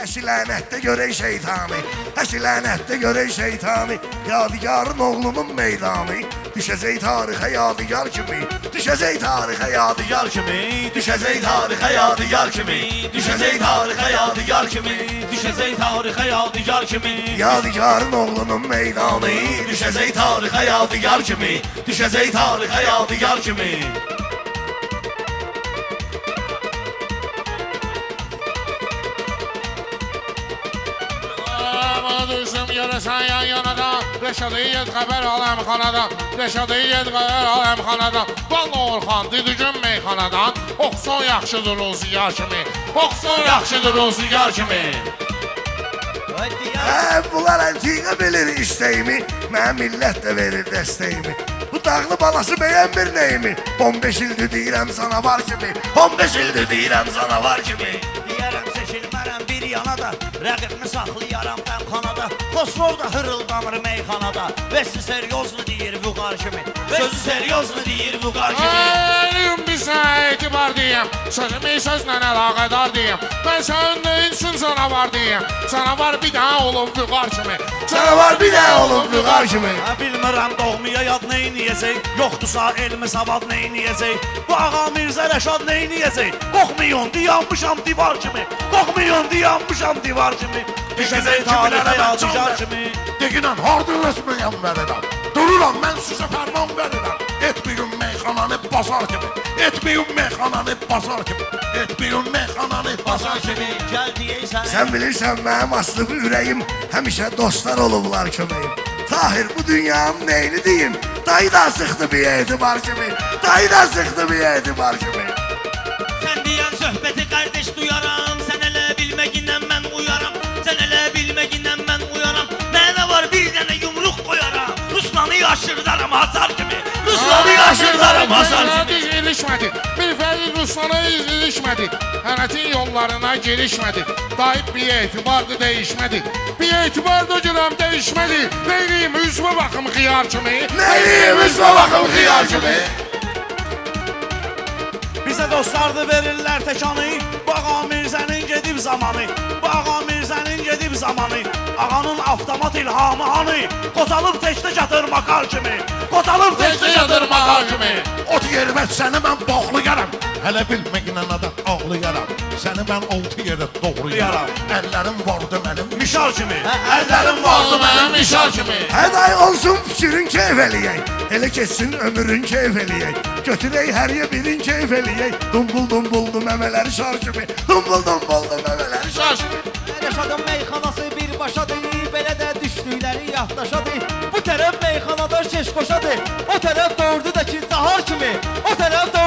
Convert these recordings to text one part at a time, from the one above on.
Əşi lənətdə görək şeytanı Əşi lənətdə görək şeytanı Yadigarın oğlunun meydanı Düşəcək tarixə yadigar kimi. Düşəcək tarixə yadigar kimi. Düşəcək tarixə yadigar kimi. Düşəcək tarixə yadigar kimi. Düşəcək tarixə yadigar kimi. Yadigarın oğlunun meydanı Düşəcək tarixə yadigar kimi. Düşəcək tarixə yadigar kimi görəsən yan yanadan Reşadiyyət xəbər aləm xanadan Reşadiyyət xəbər aləm xanadan Valla Orxan didigün meyxanadan Oxsun yaxşıdır o zigar kimi Oxsun yaxşıdır o zigar kimi. Hə, bunlar əntiqə bilir istəyimi Mənə millət də verir dəstəyimi. Bu dağlı balası bəyənmir nəyimi? 15 ildir deyirəm sana var kimi 15 ildir deyirəm sana var kimi. Deyərəm seçilmərəm bir yana da Rəqibimi saxlayaram qəmxanada Xosrov da hırıldanır meyxanada Vəsi seryozlu deyir bu qarşımı Sözü seryozlu deyir bu Elim bizə etibar deyəm Sözümü sözlə əlaqədar deyəm Mən sənin neyinsin sana var deyəm Sana var bir daha olub vüqar kimi Sana var bir də olub vüqar kimi Hə, Bilmirəm doğmaya yad neyniyəcək Yoxdursa elmi savad neyniyəcək Bu ağa Mirzə Rəşad neyniyəcək Qorxmayın dayanmışam divar kimi. Qorxmayın dayanmışam divar kimi. Düşəcək tarixə yadigar kimi Deginən harda resmiyəm verirəm Dururam mən sizə fərman verirəm Etməyin meyxananı bazar kimi Etməyin meyxananı bazar kimi Etməyin meyxananı bazar kimi Gəl deyəysən Sən bilirsən mənim aslı bir ürəyim Həmişə dostlar olublar köməyim Tahir bu dünyanın neyini deyim Dayı da sıxdı bir etibar kimi Dayı da sıxdı bir etibar kimi Sən deyən söhbəti qardaş duyaram. Sən elə bilməgindən mən uyaram. Sən elə bilməgindən mən uyaram. Mənə var bir dənə yumruq qoyaram Ruslanı yaşırdaram hasar kimi Hasar kimi Düz ilişmədi Bir fərdi Ruslana ilişmədi Hənətin yollarına girişmədi Dayıb bir etibardı değişmədi Bir etibarda görəm değişmədi Neyliyim üzvə baxım xiyar kimi Neyliyim üzvə baxım xiyar kimi Bizə dostlardı verirlər təkanı Bu ağa Mirzənin gedib zamanı Bu ağa Mirzənin gedib zamanı Ağanın avtomat ilhamı hanı? Qocalıb təkdə çatır makar kimi Qocalıb təkdə çatır makar kimi. Ot yerimə səni mən bağlayaram Hələ bilməyinən adam ağlayaram Səni mən altı yerə doğrayaram Əllərim vardı mənim Mişar kimi. Əllərim vardı mənim işar kimi Hər ay olsun fikrin keyf eləyək. Elə keçsin ömrün keyf eləyək. Götürək hər yer birin keyf eləyək. Dumbul dumbuldu məmələri şar kimi. Dumbul dumbuldu məmələri şar kimi Yaşadım meyxanası bir başadır Belə də düşdükləri yaddaşadır Bu tərəf meyxanada şeş qoşadır O tərəf doğurdu da ki cahar kimi? O tərəf doğurdu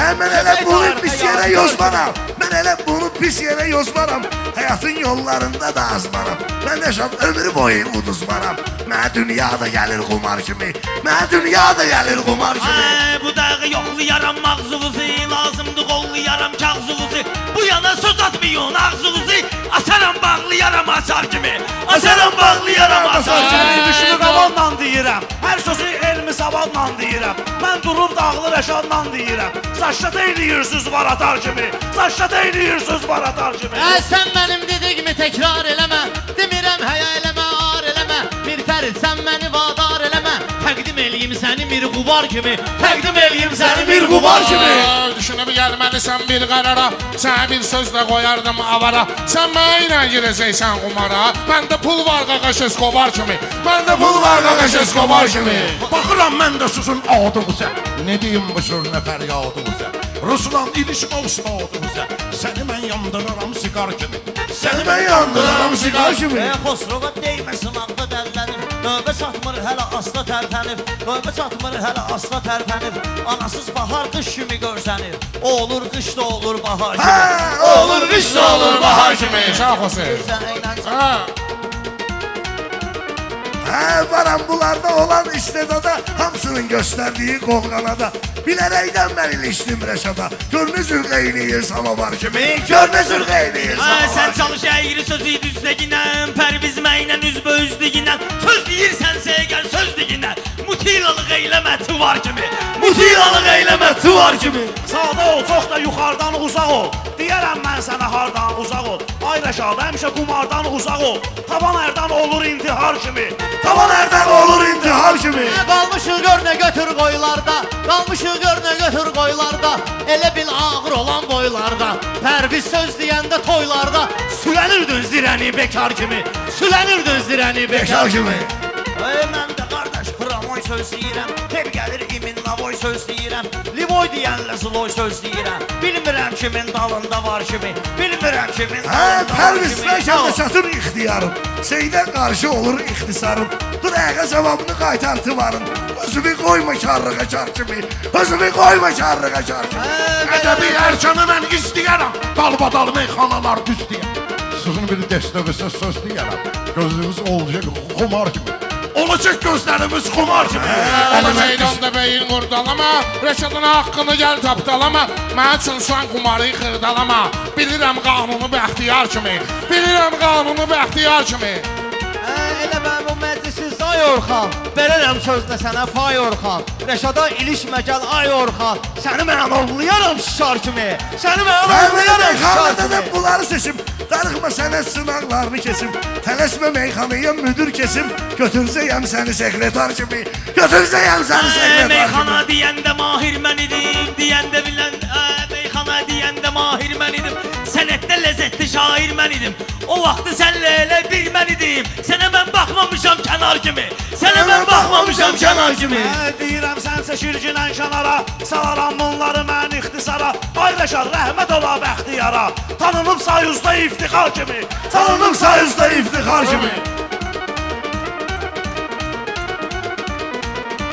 elə Köpək bunu pis yadigar yozmaram Mən elə bunu pis yerə yozmaram Həyatın yollarında da azmaram Mən yaşam ömrü boyu uduzmaram Mənə dünyada gəlir qumar kimi. Mənə dünyada gəlir qumar kimi. Ay, bu dağı yoxlayaram mağzuğuzu Lazımdı qollayaram kağzuğuzu Bu yana söz atmayın ağzınızı Asaram bağlayaram asar kimi? Asaram bağlayaram asar kimi? Düşünü qavanla deyirəm Hər sözü elmi savadla deyirəm Mən durub dağlı rəşadla deyirəm Saçda deyilirsiniz var atar kimi? Saçda deyilirsiniz var atar kimi? Ə, sən mənim dediyimi təkrar eləmə Demirəm həya eləmə, ar eləmə Bir fərid sən məni vadar eləmə Təqdim eləyim səni bir qubar kimi? Təqdim eləyim səni bir qubar kimi? Düşünüb gəlməlisən bir qərara Sənə bir söz də qoyardım avara. Sən mənə girəcəksən qumara Məndə pul var qaqaş Escobar kimi? Məndə pul var qaqaş Escobar kimi? Baxıram mən də sizin adınıza Ne deyim bu sür nə fəryadınıza Ruslan ilişmə ustadınıza Səni mən yandıraram siqar kimi? Səni mən yandıraram siqar kimi? E, Xosrova deyməsin ağda dəllənir Növbə çatmır hələ asla tərpənir Növbə çatmır hələ asla tərpənir Anasız bahar qış kimi görsənir Olur qış da olur bahar kimi? olur qış da olur bahar kimi? Şah Hüseyin Sən eynən Varam bunlarda olan istedada Hamsının gösterdiği qolqanada Bilərəkdən mən ilişdim rəşada Gör üzür qeyniyir samavar kimi Gör üzür qeyniyir Ay, samavar sən kimi çalış əyri sözü düzləginən Pərvizməklə üzbə üzlüginən Söz deyirsənsə əgər söz deginən Mutilalıq eyləmə tuvar kimi Mutilalıq eyləmə tuvar kimi Sağda ol, çox da yuxarıdan uzaq ol. Deyərəm mən sənə hardan uzaq ol. Ay Rəşad həmişə qumardan uzaq ol. Tavan ərdən olur intihar kimi Tavan ərdən olur intihar kimi Qalmışıq gör nə götür qoylarda Qalmışıq gör nə götür qoylarda Elə bil ağır olan boylarda. Pərviz söz deyəndə toylarda. Sülənirdin zirəni bekar kimi Sülənirdin zirəni bekar Bekar kimi Ey mən söz deyirəm Hep gəlir imin navoy söz deyirəm Livoy deyənlə zloy söz deyirəm Bilmirəm kimin dalında var kimi. Bilmirəm kimin dalında var kimi. Məşədə çatır ixtiyarım Seydə qarşı olur ixtisarım Dur əqə cavabını qaytar tıvarım Özümü qoyma karlığa çar kimi Özümü qoyma karlığa çar kimi Ədəbi ərkanı mən istəyərəm. Dalbadal meyxanalar düz deyəm. Sizin bir dəstəvəsə söz deyərəm. Gözünüz olacaq xumar kimi. Olacaq gözlərimiz xumar kimi. Əli Olacaq meydanda beyin qurdalama, Rəşadın haqqını gəl tapdalama. Mən üçün sən qumarı xırdalama. Bilirəm qanunu bəxtiyar kimi. Bilirəm qanunu bəxtiyar kimi. Elə mən bu məclisi Zay Orxan Verərəm sözlə sənə Fay Orxan Rəşada ilişmə gəl Ay Orxan Səni mən anovlayaram şişar kimi Səni mən anovlayaram şişar kimi bunları sənət sınaqlarını kesim Tələsmə meyxanaya müdür kesim. Götürəcəyəm səni sekretar kimi Götürəcəyəm səni Ə, sekretar Meyxana kimi deyəndə mahir mən idim Deyəndə bilən Meyxana deyəndə mahir mən idim. Sənətdə ləzzətli şair mən idim. O vaxtı sənlə elə bir mən idim Sənə mən baxmamışam kənar kimi Sənə mən baxmamışam kənar kimi Deyirəm sənsə şirginən kənara Salaram bunları mən ixtisara. Ay Rəşad rəhmət ola bəxtiyara Tanınıb sayuzda iftixar kimi. Tanınım sayızda iftixar kimi.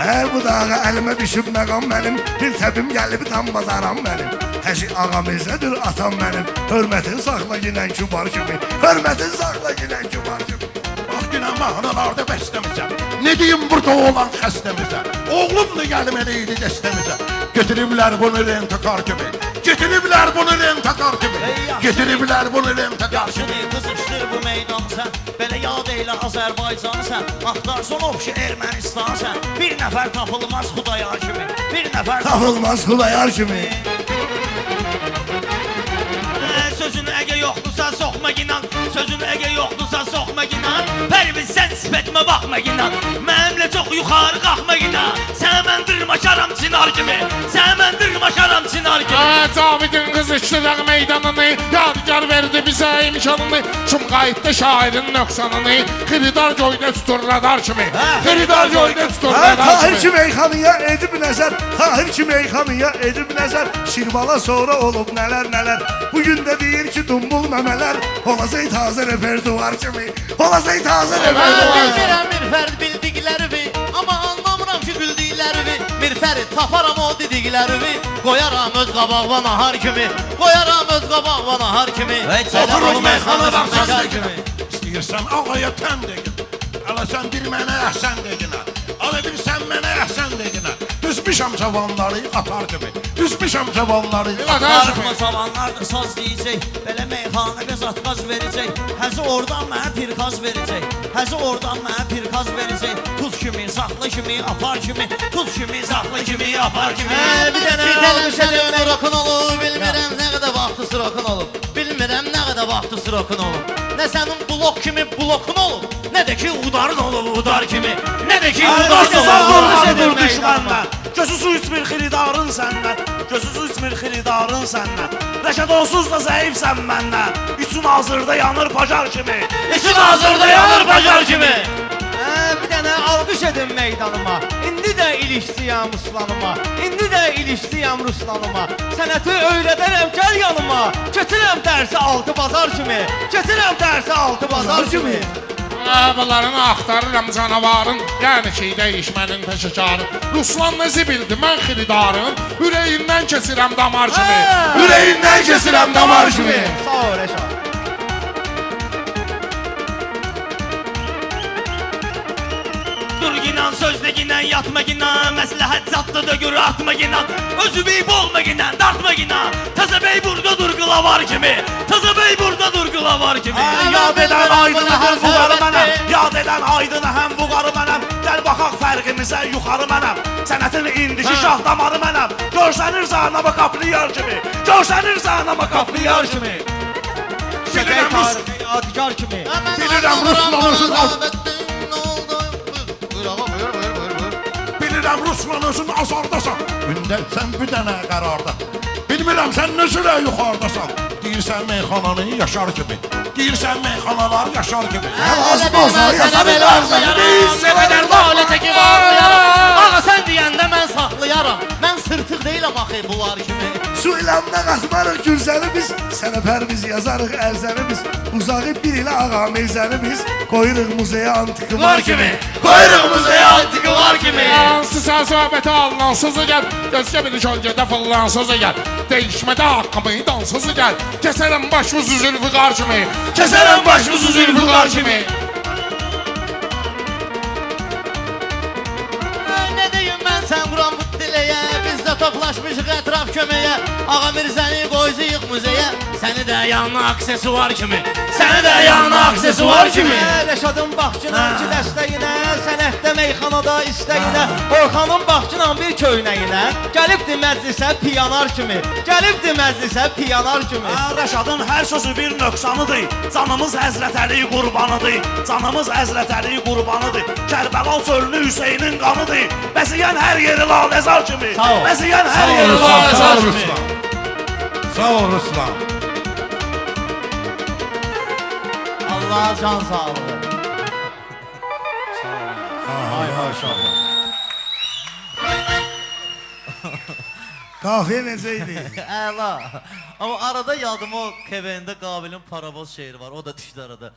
Hə bu dağa əlimə düşüb məqam mənim. Bir təbim gəlib tam bazaram mənim Həşi ağam izədir atam mənim Hörmətin saxla ginən kübar kimi Hörmətin saxla ginən kübar kimi Bax günə mahnılarda bəstəmizə. Ne deyim burada olan xəstəmizə. Oğlum da gəlməli idi dəstəmizə. Getiriblər bunu rentakar kimi. Getiriblər bunu rentakar kimi. Getiriblər bunu rentakar kimi. Yaşını qızışdır bu meydan sən Belə yad eylə Azərbaycan sən Axtarsan ofşi Ermənistan sən Bir nəfər tapılmaz Xudayar kimi Bir nəfər Tapılmaz Xudayar kimi soxma inan. Sözün əgə yoxdursa soxma inan. Pərviz sən sifətimə baxma inan. Mənimlə çox yuxarı qalxma inan. Sənə mən dırmaşaram çınar kimi Sənə mən dırmaşaram çınar kimi Hə, Cavidin qızışdıraq meydanını, yadigar verdi bizə imkanını. Sumqayıtda şairin nöqsanını, xiridar göydə tutur radar kimi. Xiridar göydə tutur radar Tahir kimi. ki meyxanıya edib nəzər Tahir ki meyxanıya edib nəzər Şirvala sonra olub nələr nələr Bugün də deyir ki dumbul məmələr Olacaq tazə repertuar kimi Olacaq tazə repertuar kimi bilmirəm bir fərd bildiklərimi taparam o dediklərimi Qoyaram öz qabağıma nahar kimi Qoyaram öz qabağıma nahar kimi ol meyxanadan sən bekar kimi İstəyirsən ağaya tən deyin. Hələ sən bir mənə əhsən deginə. Hələ Düzmüşəm cavanları atar kimi. Düzmüşəm cavanları atar kimi. savanlar da saz deyəcək Belə meyxana qazat qaz verəcək Həzi oradan mənə bir qaz verəcək Həzi oradan mənə bir qaz verəcək Tuz kimi, saxla kimi, apar kimi? Tuz kimi, saxla kimi, apar kimi? Hə, bir dənə almışam rokun olub Bilmirəm nə qədər vaxtı srokun olub Bilmirəm nə qədər vaxtı srokun olub Nə sənin blok kimi blokun olub Nə də ki udarın olub udar kimi? Nə də ki udarsın Dur düşmənlə Gözü su içmir xiridarın səndən Gözü su içmir xiridarın səndən Rəşad onsuz da zəifsən məndən. Üçün hazırda yanır pacar kimi. İşin hazırda yanır bacar kimi. Hə, bir dənə alqış edin meydanıma. İndi də ilişdiyəm Ruslanıma İndi də ilişdiyəm Ruslanıma. Sənəti öyrədərəm gəl yanıma. Keçirəm dərsi altı bazar kimi. Keçirəm dərsi altı bazar kimi Əbələrini axtarıram canavarın, yəni ki, dəyişmənin peşəkarı. Ruslan nəzi bildi, mən xiridarın, ürəyindən keçirəm damar kimi. Ürəyindən keçirəm damar kimi. Sağ ol Rəşad Dur ginan sözde ginan yatma ginan Məsləhət zatdı da gör atma ginan Özü bey bolma ginan dartma ginan Taza bey burada dur var kimi Taza bey burada dur var kimi Yad edən aydını həm bu qarı həsəb mənəm. Yad edən aydını həm bu qarı mənəm Gəl baxaq fərqimi sənətimizə yuxarı mənəm Sənətin indiki şah damarı mənəm Görsənir zanama qaplayar kimi Görsənir zanama qaplayar kimi Bilirəm Rus yadigar kimi Bilirəm Rus namusun az... Ağa buyur buyur buyur buyur. Bilirəm Ruslan özün azardasan. Gündə sən bir dənə qərarda. Bilmirəm sən nə sürə yuxarıdasan. Deyirsən meyxananı yaşar kimi. Deyirsən meyxanalar yaşar kimi. Lazım olsa Sənə yaşarı belə lazım Su ilanına qatmarıq gürzəni biz Sənəfər biz yazarıq ərzəni biz Uzağı bir ilə ağa meyzəni biz Qoyuruq muzeyə antikvar kimi Qoyuruq muzeyə antikvar kimi. Yansısa söhbəti alınansızı gəl Gözgə bir kölgədə fıllansızı gəl. Değişmədə haqqımı dansızı gəl. Kəsərəm başımızı zülfüqar kimi. Kəsərəm başımızı zülfüqar kimi toplaşmışıq ətraf köməyə. Ağa Mirzəni qoyzuyuq muzeyə. Səni də yanına aksesuar kimi. Səni də yanına aksesuar kimi. Rəşadın baxçınan ki dəstəyinə Sənətdə meyxanada istəyinə Orxanın baxçınan bir köynəyinə Gəlibdi məclisə piyanar kimi. Gəlibdi məclisə piyanar kimi. Rəşadın hər sözü bir nöqsanıdır. Canımız Həzrət Əli qurbanıdır. Canımız Həzrət Əli qurbanıdır. Kərbəla çölünü Hüseynin qanıdır. Bəziyən hər yeri laləzar kimi. Sağ ol. Bəziyən Sağ hər ol yeri Ruslan, sağ laləzar ol kimi. Ruslan. Sağ ol Ruslan. Allah can sağlığı maşallah. Qafiyə necə idi? Əla. Amma arada yadıma o KVN-də Qabilin Paravoz şeiri var. O da düşdü arada.